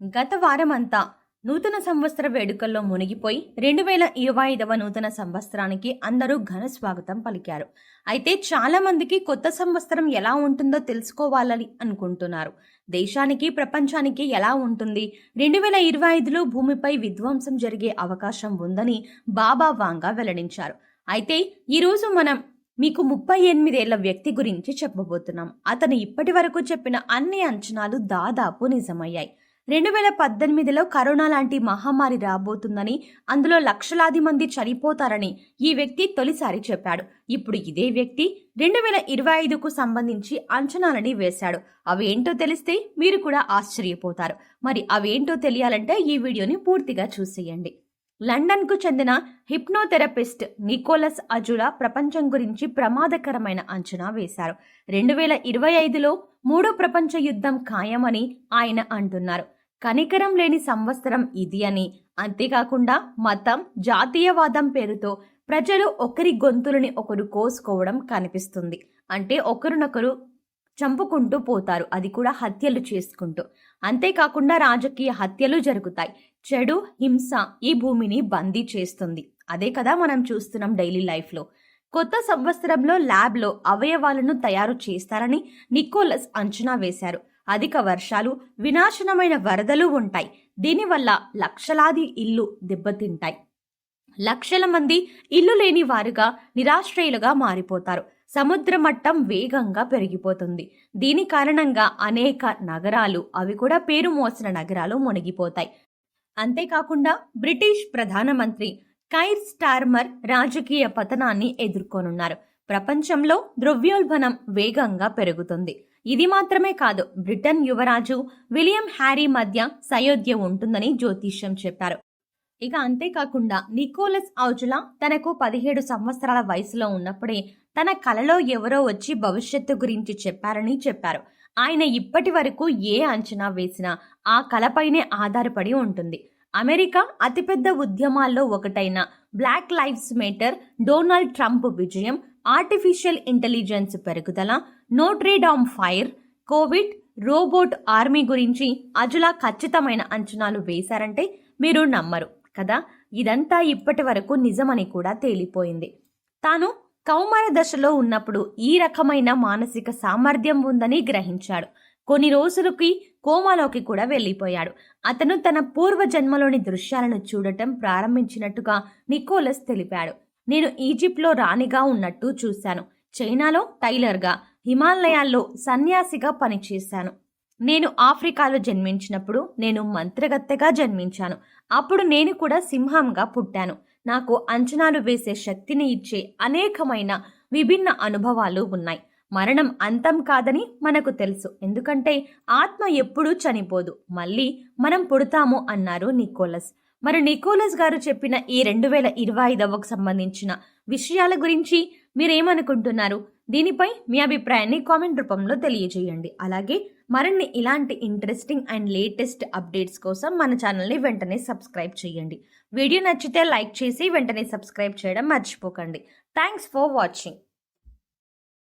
గత వారమంతా నూతన సంవత్సర వేడుకల్లో మునిగిపోయి రెండు వేల ఇరవై ఐదవ నూతన సంవత్సరానికి అందరూ ఘన స్వాగతం పలికారు. అయితే చాలా మందికి కొత్త సంవత్సరం ఎలా ఉంటుందో తెలుసుకోవాలని అనుకుంటున్నారు. దేశానికి ప్రపంచానికి ఎలా ఉంటుంది? రెండు వేల ఇరవై ఐదులో భూమిపై విధ్వంసం జరిగే అవకాశం ఉందని బాబా వాంగా వెల్లడించారు. అయితే ఈరోజు మనం మీకు ముప్పై ఎనిమిదేళ్ళ వ్యక్తి గురించి చెప్పబోతున్నాం. అతను ఇప్పటి వరకు చెప్పిన అన్ని అంచనాలు దాదాపు నిజమయ్యాయి. రెండు వేల పద్దెనిమిదిలో కరోనా లాంటి మహమ్మారి రాబోతుందని అందులో లక్షలాది మంది చనిపోతారని ఈ వ్యక్తి తొలిసారి చెప్పాడు. ఇప్పుడు ఇదే వ్యక్తి రెండు వేల ఇరవై ఐదుకు సంబంధించి అంచనాలని వేశాడు. అవేంటో తెలిస్తే మీరు కూడా ఆశ్చర్యపోతారు. మరి అవేంటో తెలియాలంటే ఈ వీడియోని పూర్తిగా చూసేయండి. లండన్కు చెందిన హిప్నోథెరపిస్ట్ నికోలస్ అజులా ప్రపంచం గురించి ప్రమాదకరమైన అంచనా వేశారు. రెండు వేల ఇరవై ఐదులో మూడో ప్రపంచ యుద్ధం ఖాయమని ఆయన అంటున్నారు. కనికరం లేని సంవత్సరం ఇది అని. అంతేకాకుండా మతం జాతీయవాదం పేరుతో ప్రజలు ఒకరి గొంతులని ఒకరు కోసుకోవడం కనిపిస్తుంది. అంటే ఒకరినొకరు చంపుకుంటూ పోతారు. అది కూడా హత్యలు చేసుకుంటూ. అంతేకాకుండా రాజకీయ హత్యలు జరుగుతాయి. చెడు హింస ఈ భూమిని బందీ చేస్తుంది. అదే కదా మనం చూస్తున్నాం డైలీ లైఫ్లో. కొత్త సంవత్సరంలో ల్యాబ్లో అవయవాలను తయారు చేస్తారని నికోలస్ అంచనా వేశారు. అధిక వర్షాలు వినాశనమైన వరదలు ఉంటాయి. దీనివల్ల లక్షలాది ఇల్లు దెబ్బతింటాయి. లక్షల మంది ఇల్లు లేని వారుగా నిరాశ్రయులుగా మారిపోతారు. సముద్ర మట్టం వేగంగా పెరిగిపోతుంది. దీని కారణంగా అనేక నగరాలు అవి కూడా పేరు మోసిన నగరాలు మునిగిపోతాయి. అంతేకాకుండా బ్రిటిష్ ప్రధానమంత్రి కైర్ స్టార్మర్ రాజకీయ పతనాన్ని ఎదుర్కొనున్నారు. ప్రపంచంలో ద్రవ్యోల్బణం వేగంగా పెరుగుతుంది. ఇది మాత్రమే కాదు బ్రిటన్ యువరాజు విలియం హ్యారీ మధ్య సయోధ్య ఉంటుందని జ్యోతిష్యం చెప్పారు. ఇక అంతేకాకుండా నికోలస్ ఔజులా తనకు పదిహేడు సంవత్సరాల వయసులో ఉన్నప్పుడే తన కలలో ఎవరో వచ్చి భవిష్యత్తు గురించి చెప్పారని చెప్పారు. ఆయన ఇప్పటి వరకు ఏ అంచనా వేసినా ఆ కలపైనే ఆధారపడి ఉంటుంది. అమెరికా అతిపెద్ద ఉద్యమాల్లో ఒకటైన black lives matter Donald Trump విజయం ఆర్టిఫిషియల్ ఇంటెలిజెన్స్ పెరుగుదల Notre Dame fire Covid robot army గురించి అజులా ఖచ్చితమైన అంచనాలు వేశారంటే మీరు నమ్మరు కదా? ఇదంతా ఇప్పటి వరకు నిజమని కూడా తేలిపోయింది. తాను కౌమార దశలో ఉన్నప్పుడు ఈ రకమైన మానసిక సామర్థ్యం ఉందని గ్రహించాడు. కొన్ని రోజులకి కోమాలోకి కూడా వెళ్ళిపోయాడు. అతను తన పూర్వ జన్మలోని దృశ్యాలను చూడటం ప్రారంభించినట్టుగా నికోలస్ తెలిపాడు. నేను ఈజిప్ట్లో రాణిగా ఉన్నట్టు చూశాను. చైనాలో టైలర్గా హిమాలయాల్లో సన్యాసిగా పనిచేశాను. నేను ఆఫ్రికాలో జన్మించినప్పుడు నేను మంత్రగత్తెగా జన్మించాను. అప్పుడు నేను కూడా సింహంగా పుట్టాను. నాకు అంచనాలు వేసే శక్తిని ఇచ్చే అనేకమైన విభిన్న అనుభవాలు ఉన్నాయి. మరణం అంతం కాదని మనకు తెలుసు. ఎందుకంటే ఆత్మ ఎప్పుడూ చనిపోదు. మళ్ళీ మనం పుడతాము అన్నారు నికోలస్. మరి నికోలస్ గారు చెప్పిన ఈ రెండు వేల ఇరవై ఐదవకు సంబంధించిన విషయాల గురించి మీరేమనుకుంటున్నారు? దీనిపై మీ అభిప్రాయాన్ని కామెంట్ రూపంలో తెలియజేయండి. అలాగే మరిన్ని ఇలాంటి ఇంట్రెస్టింగ్ అండ్ లేటెస్ట్ అప్డేట్స్ కోసం మన ఛానల్ని వెంటనే సబ్స్క్రైబ్ చేయండి. వీడియో నచ్చితే లైక్ చేసి వెంటనే సబ్స్క్రైబ్ చేయడం మర్చిపోకండి. Thanks for watching